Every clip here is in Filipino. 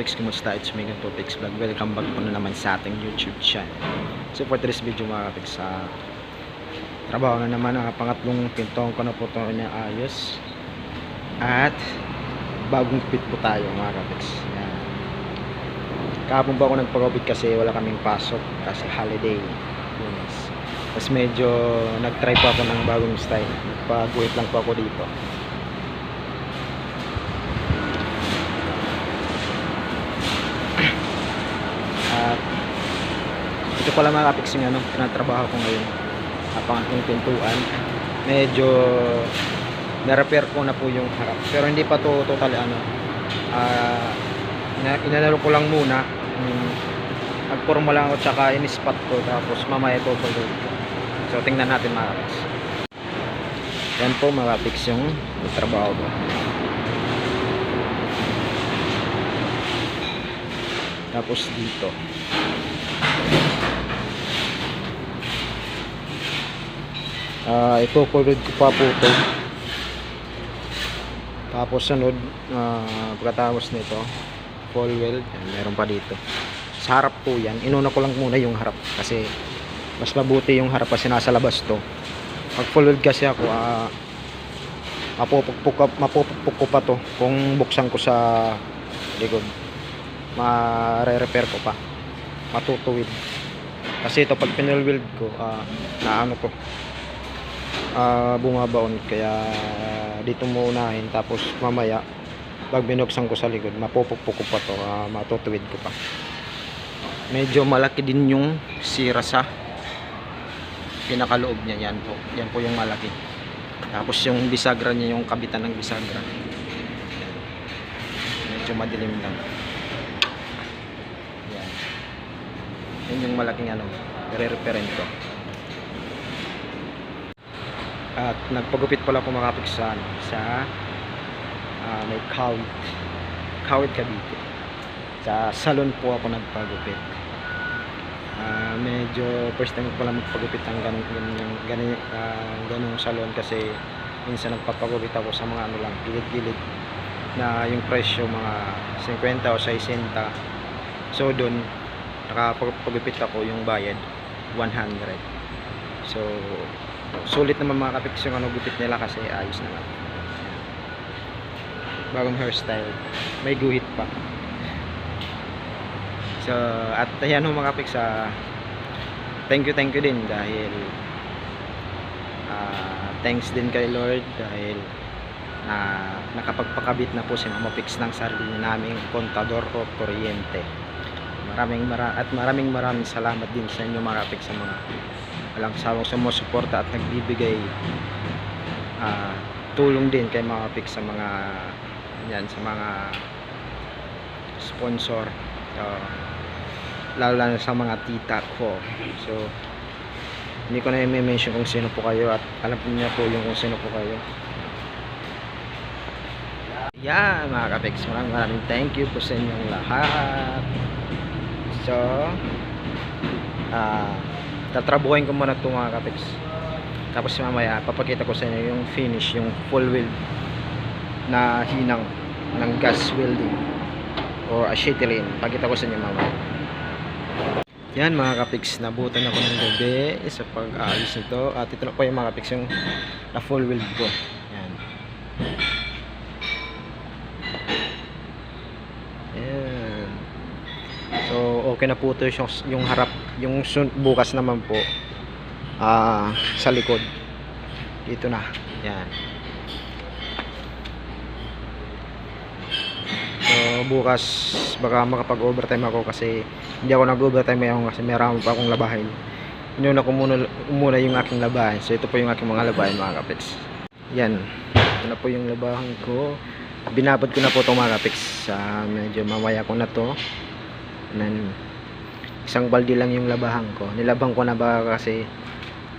Kapex, kumusta? It's me, Kapex Vlog. Welcome back po na naman sa ating YouTube channel. So for today's video mga Kapex, sa trabaho na naman ang pangatlong pintong ko na po ito inaayos. At bagong pit po tayo mga Kapex. Yan. Kahapon ba ako nagpagobit kasi wala kaming pasok kasi holiday. Yes. Tapos medyo nag-try po ako ng bagong style. Nagpag-wait lang po ako dito. Ito pala mga kapiks yung ano, tinatrabaho ko ngayon. Apang aking pintuan. Medyo na-repair ko na po yung harap. Pero hindi pa to totally ano. Ah, ina- inalaro ko lang muna. Um, nagporma lang ako tsaka in-spot ko. Tapos mamaya ito ko. So tingnan natin mga kapiks. Yan po mga kapiks yung trabaho ko. Tapos dito. Ah, ipo-forward ko pa po ito. Tapos sunod, ah, pagkatapos nito, full weld, yan, meron pa dito. Sa harap po yan, inuna ko lang muna yung harap kasi mas mabuti yung harap kasi nasa labas to. Pag full weld kasi ako, ah, mapupukpuk, mapupukpuk ko pa to kung buksan ko sa likod ma-repair ko pa matutuwid kasi ito pag pinel-weld ko ah, na ano to ah, bumabaon kaya dito muunahin tapos mamaya pag binuksan ko sa likod mapupukpuk ko pa to ah, matutuwid ko pa. Medyo malaki din yung sira sa pinakaloob niya. Yan po. Yan po yung malaki. Tapos yung bisagra niya yung kabitan ng bisagra. Medyo madilim lang. Yan. Yun yung malaking ano re-referent ko at nagpagupit pala ako makapit sa ano, sa ah, may Kawit Kawit Cavite. Sa salon po ako nagpagupit. Ah, medyo first time ko pala magpagupit ng ganun ganun ganun, ah, ganung salon kasi minsan nagpapagupit ako sa mga ano lang gilid-gilid na yung presyo mga 50 o 60 so doon nakapagpagupit ako yung bayad 100 so sulit naman mga kapiks yung ano gupit nila kasi ayos naman bagong hairstyle. May guhit pa. So at ayan ho mga kapiks ah, thank you thank you din dahil ah, thanks din kay Lord dahil na nakapagpakabit na po si Mama Pix ng sarili naming kontador o kuryente. Maraming mara at maraming maraming salamat din sa inyo mga Pix sa mga walang sawang sumusuporta at nagbibigay ah, tulong din kay Mama Pix sa mga yan sa mga sponsor so, lalo lalo sa mga tita ko. So hindi ko na i-mention kung sino po kayo at alam po niya po yung kung sino po kayo. Yan mga kapex maraming maraming thank you po sa inyong lahat. So ah tatrabuhin ko muna ito mga kapex tapos mamaya papakita ko sa inyo yung finish yung full weld na hinang ng gas welding or acetylene pakita ko sa inyo mamaya. Yan mga kapex nabutan ako ng gabi sa pag-aayos nito. At ito na po yung mga kapex yung na full weld ko. Yan Ayan. Ito yung, yung harap. Yung bukas naman po, ah sa likod. Dito na. Yan. So, bukas, baka makapag-overtime ako kasi hindi ako nag-overtime ngayon kasi meron pa akong labahin. Inuna ko muna, muna yung aking labahin. So, ito po yung aking mga labahin mga kapits. Yan. Ito na po yung labahan ko binabad ko na po itong mga kapiks sa medyo mamaya ko na to and then isang balde lang yung labahan ko nilabang ko na ba kasi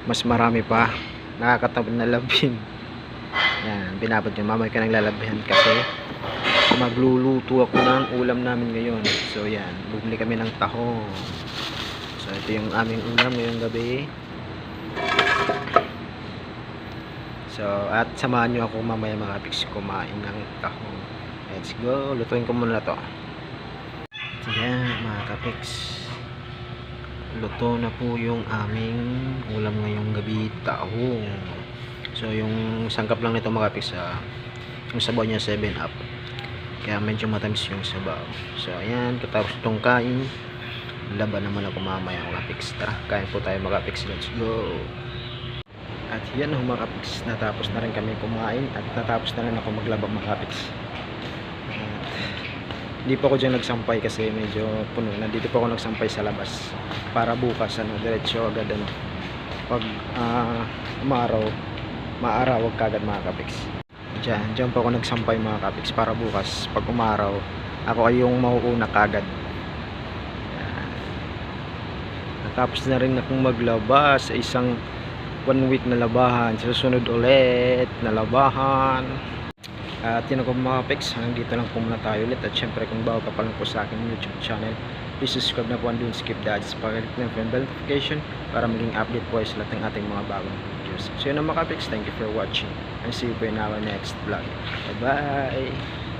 mas marami pa nakakatabad na labin yan binabad ko mamaya ka nang lalabihan kasi magluluto ako ng ulam namin ngayon so yan bumili kami ng tahong so ito yung aming ulam ngayong gabi So, at samahan nyo ako mamaya mga pics kumain ng tahong. Let's go. Lutuin ko muna to. Yan mga kapiks. Luto na po yung aming ulam ngayong gabi taong. So yung sangkap lang nito mga kapiks ah, yung sabaw niya 7 up. Kaya medyo matamis yung sabaw. So ayan, katapos itong kain, laban naman ako mamaya mga kapiks. Tara, kain po tayo mga kapiks. Let's go! At yan mga kapiks, natapos na rin kami kumain at natapos na rin ako maglaba. At, hindi pa ako dyan nagsampay kasi medyo puno. Nandito pa ako nagsampay sa labas. Para bukas, ano, diretso agad, ano. Pag ah, umaraw, maaraw, wag kagad mga kapiks. Dyan, dyan pa ako nagsampay mga kapiks para bukas, pag umaraw, ako ay yung mauuna kagad. Natapos na rin akong maglaba sa isang one week na labahan. Susunod ulit na labahan. At yun ako mga pex, hanggang dito lang po muna tayo ulit. At syempre kung bago ka pa lang po sa aking YouTube channel, please subscribe na po and don't skip the ads. Pag-click ng bell notification para maging update po sa lahat ng ating mga bagong videos. So yun ang mga pex, thank you for watching. And see you po in our next vlog. Bye-bye!